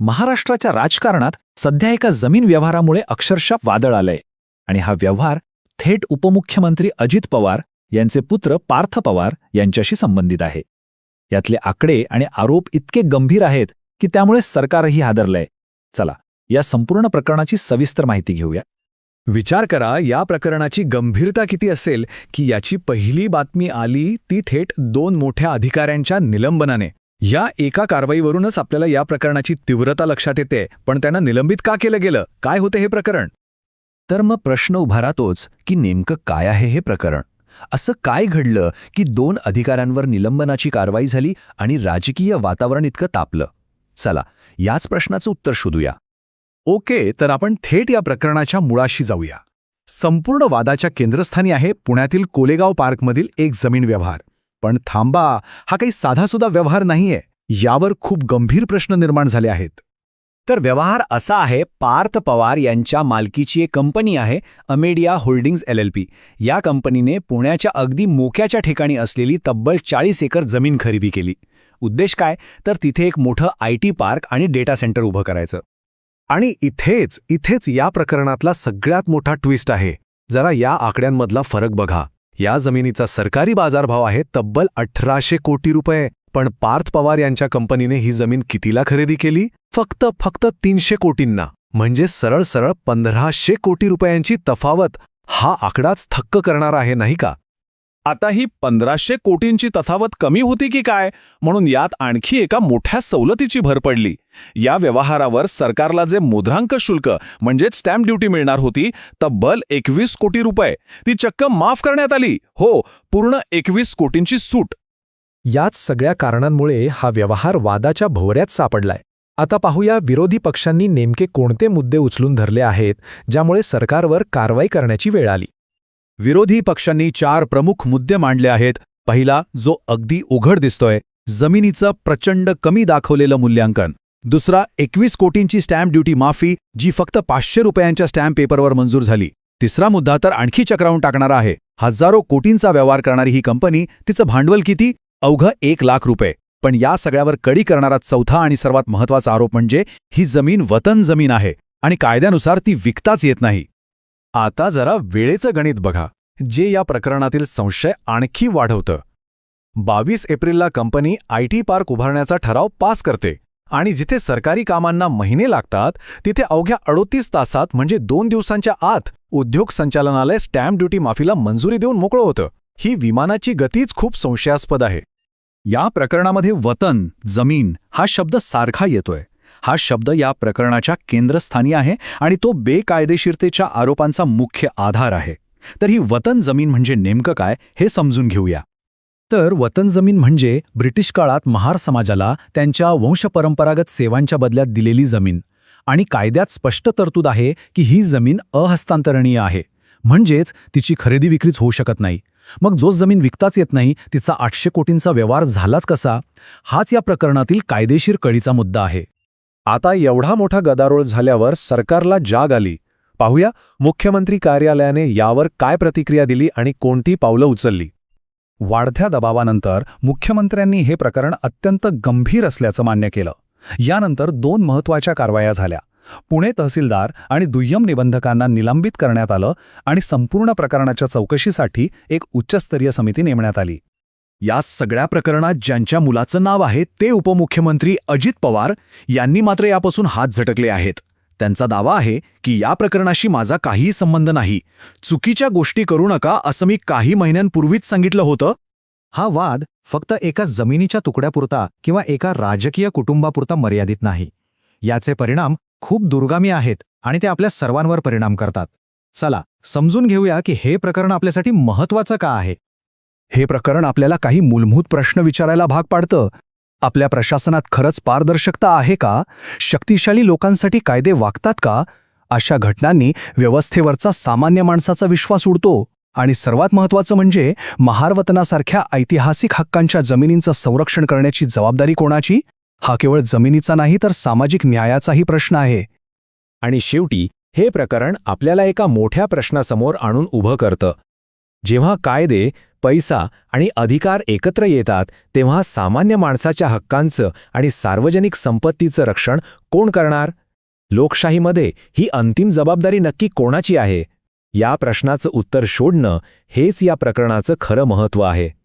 महाराष्ट्राच्या राजकारणात सध्या एका जमीन व्यवहारामुळे अक्षरशः वादळ आलंय. आणि हा व्यवहार थेट उपमुख्यमंत्री अजित पवार यांचे पुत्र पार्थ पवार यांच्याशी संबंधित आहे. यातले आकडे आणि आरोप इतके गंभीर आहेत की त्यामुळे सरकारही हादरलंय. चला या संपूर्ण प्रकरणाची सविस्तर माहिती घेऊया. विचार करा या प्रकरणाची गंभीरता किती असेल की याची पहिली बातमी आली ती थेट दोन मोठ्या अधिकाऱ्यांच्या निलंबनाने. या एका कारवाईवरूनच आपल्याला या प्रकरणाची तीव्रता लक्षात येते पण त्यांना निलंबित का केलं गेलं? काय होते हे प्रकरण? तर मग प्रश्न उभा राहतोच की नेमकं काय आहे हे प्रकरण? असं काय घडलं की दोन अधिकाऱ्यांवर निलंबनाची कारवाई झाली आणि राजकीय वातावरण इतकं तापलं? चला याच प्रश्नाचं उत्तर शोधूया. ओके तर आपण थेट या प्रकरणाच्या मुळाशी जाऊया. संपूर्ण वादाच्या केंद्रस्थानी आहे पुण्यातील कोलेगाव पार्कमधील एक जमीन व्यवहार. पण थांबा हा काही साधासुद्धा व्यवहार नाहीये. यावर खूप गंभीर प्रश्न निर्माण झाले आहेत. तर व्यवहार असा आहे पार्थ पवार यांच्या मालकीची एक कंपनी आहे Amadea holdings L L P. या कंपनीने पुण्याच्या अगदी मोक्याच्या ठिकाणी असलेली तब्बल चाळीस एकर जमीन खरेदी केली. उद्देश काय? तर तिथे एक मोठं आय टी पार्क आणि डेटा सेंटर उभं करायचं. आणि इथेच इथेच या प्रकरणातला सगळ्यात मोठा ट्विस्ट आहे. जरा या आकड्यांमधला फरक बघा. या जमिनीचा सरकारी बाजारभाव आहे तब्बल अठराशे कोटी रुपये. पण पार्थ पवार यांच्या कंपनीने ही जमीन कितीला खरेदी केली? फक्त फक्त तीनशे कोटींना. म्हणजे सरळ सरळ पंधराशे कोटी रुपयांची तफावत. हा आकडाच थक्क करणारा आहे नाही का? आता ही पंधराशे कोटींची तथावत कमी होती की काय? म्हणून यात आणखी एका मोठ्या सवलतीची भर पडली. या व्यवहारावर सरकारला जे मुद्रांक शुल्क म्हणजेच स्टॅम्प ड्युटी मिळणार होती तब्बल एकवीस कोटी रुपये. ती चक्क माफ करण्यात आली. हो पूर्ण एकवीस कोटींची सूट. याच सगळ्या कारणांमुळे हा व्यवहार वादाच्या भोवऱ्यात सापडलाय. आता पाहूया विरोधी पक्षांनी नेमके कोणते मुद्दे उचलून धरले आहेत ज्यामुळे सरकारवर कारवाई करण्याची वेळ आली. विरोधी पक्षांनी चार प्रमुख मुद्दे मांडले आहेत. पहिला जो अगदी उघड दिसतोय जमिनीचं प्रचंड कमी दाखवलेलं मूल्यांकन. दुसरा एकवीस कोटींची स्टॅम्प ड्युटी माफी जी फक्त पाचशे रुपयांच्या स्टॅम्प पेपरवर मंजूर झाली. तिसरा मुद्दा तर आणखी चक्रावून टाकणारा आहे. हजारो कोटींचा व्यवहार करणारी ही कंपनी तिचं भांडवल किती? अवघं एक लाख रुपये. पण या सगळ्यावर कडी करणारा चौथा आणि सर्वात महत्त्वाचा आरोप म्हणजे ही जमीन वतन जमीन आहे. आणि कायद्यानुसार ती विकताच येत नाही. आता जरा वेळेचं गणित बघा जे या प्रकरणातील संशय आणखी वाढवतं. बावीस एप्रिलला कंपनी आय टी पार्क उभारण्याचा ठराव पास करते आणि जिथे सरकारी कामांना महिने लागतात तिथे अवघ्या अडोतीस तासात म्हणजे दोन दिवसांच्या आत उद्योग संचालनालय स्टॅम्प ड्युटी माफीला मंजुरी देऊन मोकळं होतं. ही विमानाची गतीच खूप संशयास्पद आहे. या प्रकरणामध्ये वतन जमीन हा शब्द सारखा येतोय. हा शब्द या प्रकरणाच्या केंद्रस्थानी आहे आणि तो बेकायदेशीरतेच्या आरोपांचा मुख्य आधार आहे. तर ही वतन जमीन म्हणजे नेमकं काय हे समजून घेऊया. तर वतन जमीन म्हणजे ब्रिटिश काळात महार समाजाला त्यांच्या वंशपरंपरागत सेवांच्या बदल्यात दिलेली जमीन आणि कायद्यात स्पष्ट तरतूद आहे की ही जमीन अहस्तांतरणीय आहे. म्हणजेच तिची खरेदी विक्रीच होऊ शकत नाही. मग जो जमीन विकताच येत नाही तिचा आठशे कोटींचा व्यवहार झालाच कसा? हाच या प्रकरणातील कायदेशीर कळीचा मुद्दा आहे. आता एवढा मोठा गदारोळ झाल्यावर सरकारला जाग आली. पाहूया मुख्यमंत्री कार्यालयाने यावर काय प्रतिक्रिया दिली आणि कोणती पावलं उचलली. वाढत्या दबावानंतर मुख्यमंत्र्यांनी हे प्रकरण अत्यंत गंभीर असल्याचं मान्य केलं. यानंतर दोन महत्त्वाच्या कारवाया झाल्या. पुणे तहसीलदार आणि दुय्यम निबंधकांना निलंबित करण्यात आलं आणि संपूर्ण प्रकरणाच्या चौकशीसाठी एक उच्चस्तरीय समिती नेमण्यात आली. या सगळ्या प्रकरणात ज्यांच्या मुलाचं नाव आहे ते उपमुख्यमंत्री अजित पवार यांनी मात्र यापासून हात झटकले आहेत. त्यांचा दावा आहे की या प्रकरणाशी माझा काहीही संबंध नाही. चुकीच्या गोष्टी करू नका असं मी काही महिन्यांपूर्वीच सांगितलं होतं. हा वाद फक्त एका जमिनीच्या तुकड्यापुरता किंवा एका राजकीय कुटुंबापुरता मर्यादित नाही. याचे परिणाम खूप दुर्गामी आहेत आणि ते आपल्या सर्वांवर परिणाम करतात. चला समजून घेऊया की हे प्रकरण आपल्यासाठी महत्वाचं का आहे? हे प्रकरण आपल्याला काही मूलभूत प्रश्न विचारायला भाग पाडतं. आपल्या प्रशासनात खरंच पारदर्शकता आहे का? शक्तिशाली लोकांसाठी कायदे वागतात का? अशा घटनांनी व्यवस्थेवरचा सामान्य माणसाचा विश्वास उडतो. आणि सर्वात महत्त्वाचं म्हणजे महारवतनासारख्या ऐतिहासिक हक्कांच्या जमिनींचं संरक्षण करण्याची जबाबदारी कोणाची? हा केवळ जमिनीचा नाही तर सामाजिक न्यायाचाही प्रश्न आहे. आणि शेवटी हे प्रकरण आपल्याला एका मोठ्या प्रश्नासमोर आणून उभं करतं. जेव्हा कायदे पैसा आणि अधिकार एकत्र येतात तेव्हा सामान्य माणसाच्या हक्कांचं आणि सार्वजनिक संपत्तीचं रक्षण कोण करणार? लोकशाहीमध्ये ही अंतिम जबाबदारी नक्की कोणाची आहे? या प्रश्नाचं उत्तर शोधणं हेच या प्रकरणाचं खरं महत्त्व आहे.